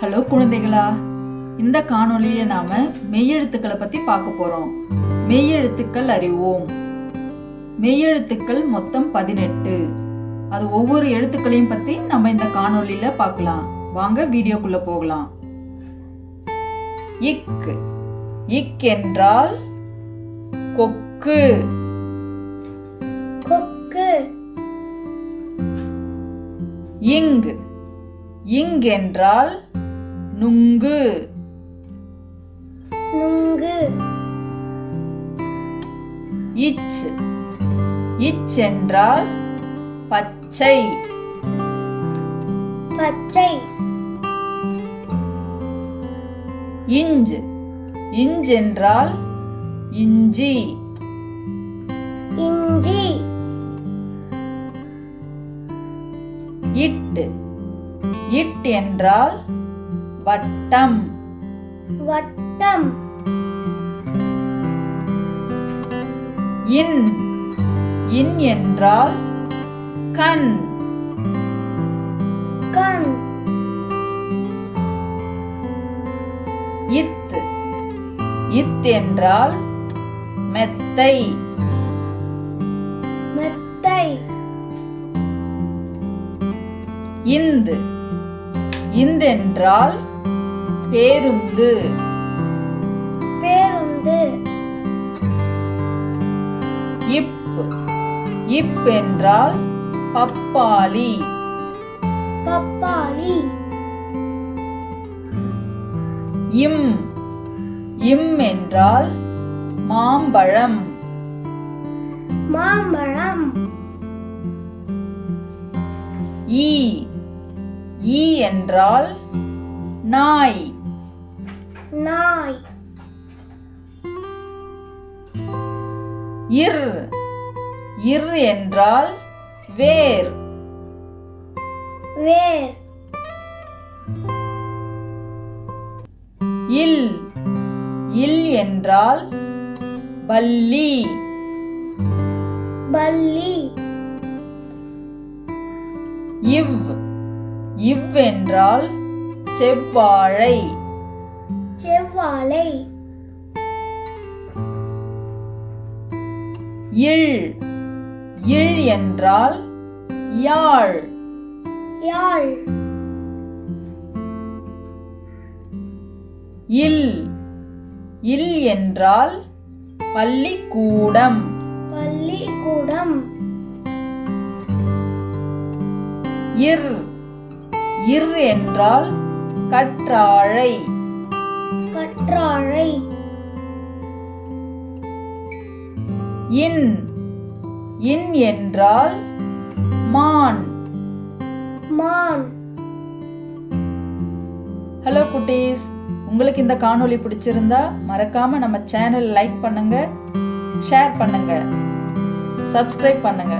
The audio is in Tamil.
ஹலோ குழந்தைகளா இந்த காணொளியில நாம மெய்யெழுத்துக்களை பத்தி பார்க்க போறோம். மெய்யெழுத்துக்கள் அறிவோம். மெய்யெழுத்துக்கள் மொத்தம் பதினெட்டு. அது ஒவ்வொரு எழுத்துக்களையும் பத்தி நம்ம இந்த காணொளியில பார்க்கலாம். வாங்க வீடியோக்குள்ள போகலாம். இக். இக் என்றால் கொக்கு. கொக்கு. இங் இங் என்றால் நுங்கு. நுங்கு. இச். இச் என்றால் பச்சை. பச்சை. இஞ்ச். இஞ்ச் என்றால் இஞ்சி. இஞ்சி. இட். இட் என்றால் வட்டம். வட்டம். இன். இன் என்றால் கண். கண். இத். இத் என்றால் மெத்தை. மெத்தை. இந்து. இந்தென்றால் பேருந்து. பேருந்து. இப் இப் என்றால் பப்பாளி. பப்பாளி. இம் இம் என்றால் மாம்பழம். மாம்பழம். ஈ ஈ என்றால் நாய். நாய். இர். இர் என்றால் வேர். வேர். இல். இல் என்றால் பல்லி. பல்லி. இவ். இவ் என்றால் செவ்வாழை. செவ்வாழை. இள் இள் என்றால் யாழ். யாழ். இல் இல் என்றால் பள்ளிக்கூடம். பள்ளிக்கூடம். இர் இர் என்றால் கற்றாழை. கற்றாழை இன். இன் என்றால் மான். மான். ஹலோ குட்டீஸ் உங்களுக்கு இந்த காணொளி பிடிச்சிருந்தா மறக்காம நம்ம சேனல் லைக் பண்ணுங்க ஷேர் பண்ணுங்க சப்ஸ்கிரைப் பண்ணுங்க.